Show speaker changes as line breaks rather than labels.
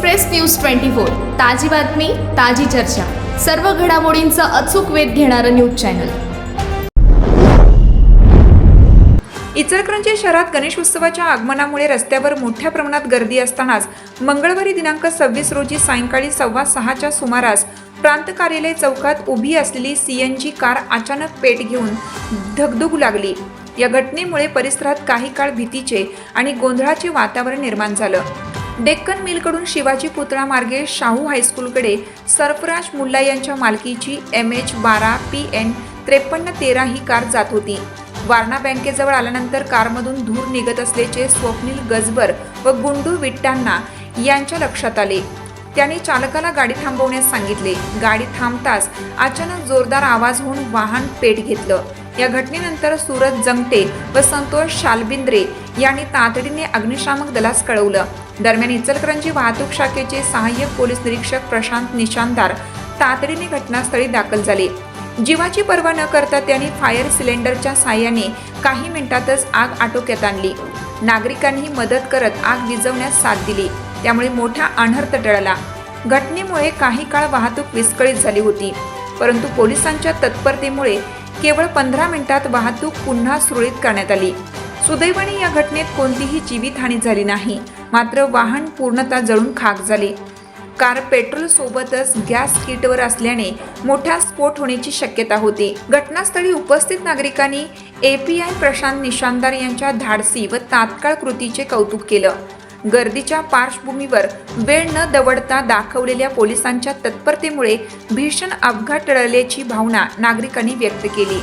Express news twenty four ताजी बातमी ताजी चर्चा. सर्व घडामोडींचा अचूक वेध घेणारं न्यूज चॅनल.
इचलकरंजी शहरात गणेश उत्सवाच्या आगमनामुळे रस्त्यावर मोठ्या प्रमाणात गर्दी असतानाच मंगळवारी दिनांक सव्वीस रोजी सायंकाळी सव्वा सहाच्या सुमारास प्रांत कार्यालय चौकात उभी असलेली सीएनजी कार अचानक पेट घेऊन धगधगू लागली. या घटनेमुळे परिसरात काही काळ भीतीचे आणि गोंधळाचे वातावरण निर्माण झालं. डेक्कन मिलकडून शिवाजी पुतळा मार्गे शाहू हायस्कूलकडे सरफराज मुल्ला यांच्या मालकीची एम एच बारा पी एन त्रेपन्न तेरा ही कार जात होती. वारणा बँकेजवळ आल्यानंतर कारमधून धूर निघत असल्याचे स्वप्नील गजबर व गुंडू विट्टांना यांच्या लक्षात आले. त्यांनी चालकाला गाडी थांबवण्यास सांगितले. गाडी थांबताच अचानक जोरदार आवाज होऊन वाहन पेट घेतलं. या घटनेनंतर सूरज जंगटे व संतोष शालबिंद्रे यांनी तातडीने अग्निशामक दलास कळवलं. दरम्यान इचलकरंजी वाहतूक शाखेचे सहाय्यक पोलीस निरीक्षक प्रशांत निशानदार तातडीने घटनास्थळी दाखल झाले. जीवाची पर्वा न करता त्यांनी फायर सिलेंडरच्या साह्याने काही मिनिटातच आग आटोक्यात आणली. नागरिकांनी मदत करत आग विझवण्यास साथ दिली. त्यामुळे मोठा अनर्थ टळला. घटनेमुळे काही काळ वाहतूक विस्कळीत झाली होती. परंतु पोलिसांच्या तत्परतेमुळे केवळ पंधरा मिनिटात वाहतूक पुन्हा सुरळीत करण्यात आली. सुदैवाने या घटनेत कोणतीही जीवितहानी झाली नाही. मात्र वाहन पूर्णतः जळून खाक झाले. कार पेट्रोल सोबतच गॅस किटवर असल्याने मोठा स्फोट होण्याची शक्यता होती. घटनास्थळी उपस्थित नागरिकांनी एपीआय प्रशांत निशांदार यांच्या धाडसी व तात्काळ कृतीचे कौतुक केलं. गर्दीच्या पार्श्वभूमीवर वेळ न दवडता दाखवलेल्या पोलिसांच्या तत्परतेमुळे भीषण अपघात टळल्याची भावना नागरिकांनी व्यक्त केली.